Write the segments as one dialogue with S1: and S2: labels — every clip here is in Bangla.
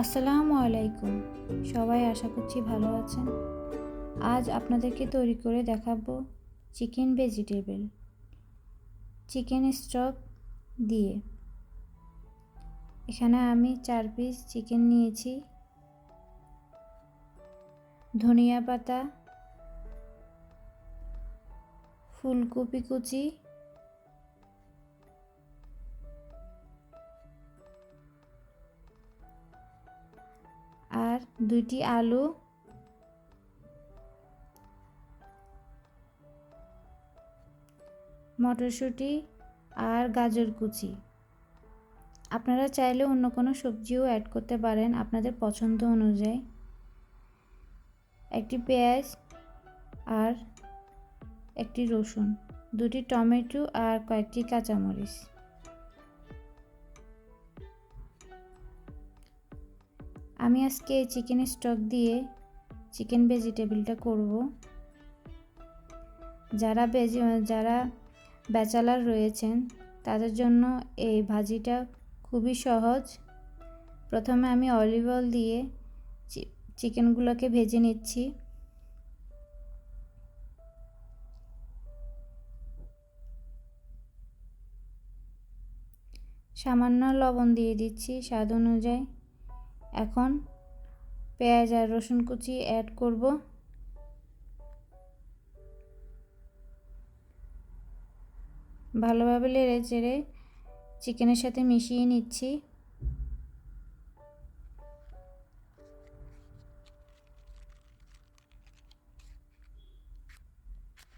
S1: আসসালামু আলাইকুম। সবাই আশা করছি ভালো আছেন। আজ আপনাদেরকে তৈরি করে দেখাবো চিকেন ভেজিটেবল। চিকেন স্টক দিয়ে। এখানে আমি চার পিস চিকেন নিয়েছি। ধনিয়া পাতা, ফুলকপি কুচি দুইটি আলু। মটরশুঁটি আর গাজর কুচি। আপনারা চাইলে অন্য কোনো সবজিও অ্যাড করতে পারেন আপনাদের পছন্দ অনুযায়ী। একটি পেঁয়াজ আর একটি রসুন, দুটি টমেটো আর কয়েকটি কাঁচামরিচ। আমি আজকে চিকেন স্টক দিয়ে চিকেন ভেজিটেবিলটা করব। যারা ভেজি যারা ব্যাচেলার রয়েছেন, তাদের জন্য এই ভাজিটা খুবই সহজ। প্রথমে আমি অলিভ অয়েল দিয়ে চিকেনগুলোকে ভেজে নিচ্ছি। সামান্য লবণ দিয়ে দিচ্ছি স্বাদ অনুযায়ী। এখন পেঁয়াজ আর রসুন কুচি অ্যাড করব। ভালোভাবে লেড়ে চেড়ে চিকেনের সাথে মিশিয়ে নিচ্ছি।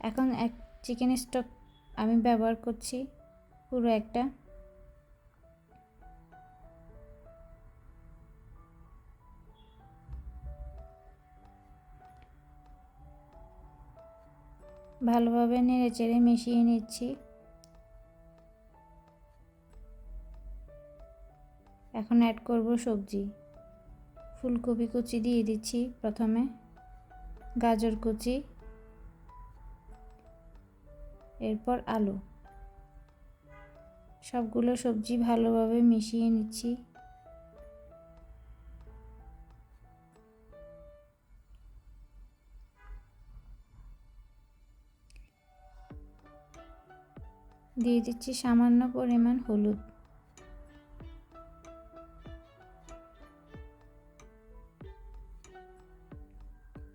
S1: এখন এক চিকেন স্টক আমি ব্যবহার করছি পুরো একটা। ভালোভাবে নেড়ে চেড়ে মিশিয়ে নিচ্ছি। এখন অ্যাড করব সবজি। ফুলকপি কুচি দিয়ে দিচ্ছি প্রথমে। গাজর কুচি। এরপর আলু। সবগুলো সবজি ভালোভাবে মিশিয়ে নিচ্ছি। দিয়ে দিচ্ছি সামান্য পরিমাণ হলুদ।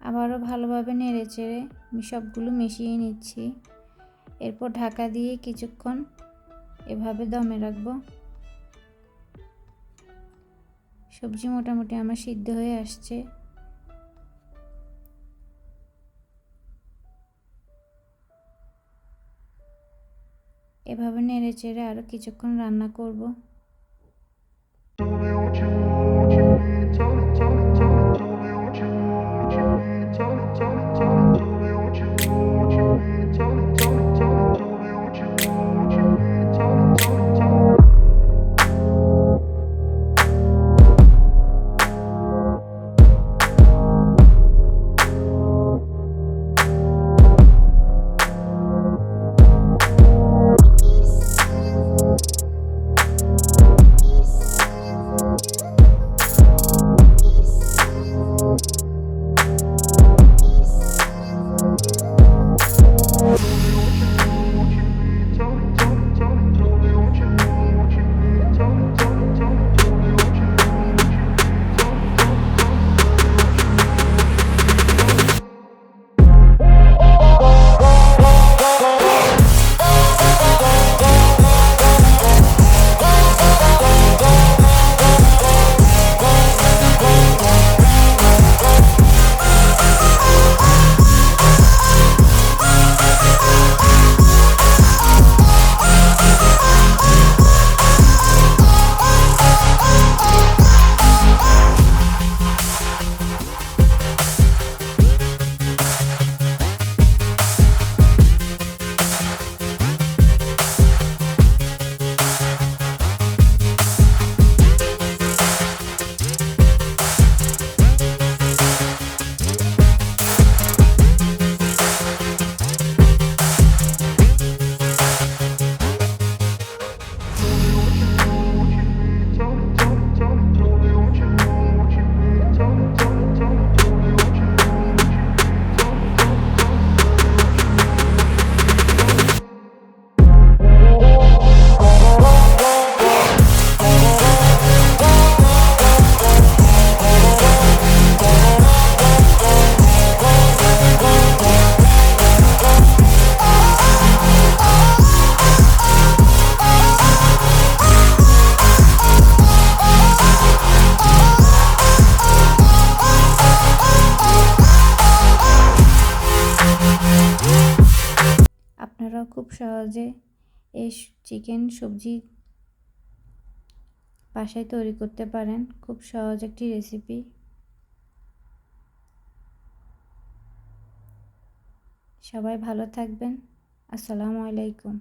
S1: আবারও ভালোভাবে নেড়ে চেড়ে সবগুলো মিশিয়ে নিচ্ছি। এরপর ঢাকা দিয়ে কিছুক্ষণ এভাবে দমে রাখব। সবজি মোটামুটি আমার সিদ্ধ হয়ে আসছে। এভাবে নেড়ে চেড়ে আরও কিছুক্ষণ রান্না করব। খুব সহজে এই চিকেন সবজি বাসায় তৈরি করতে পারেন। খুব সহজ একটি রেসিপি সবাই ভালো থাকবেন। আসসালামু আলাইকুম।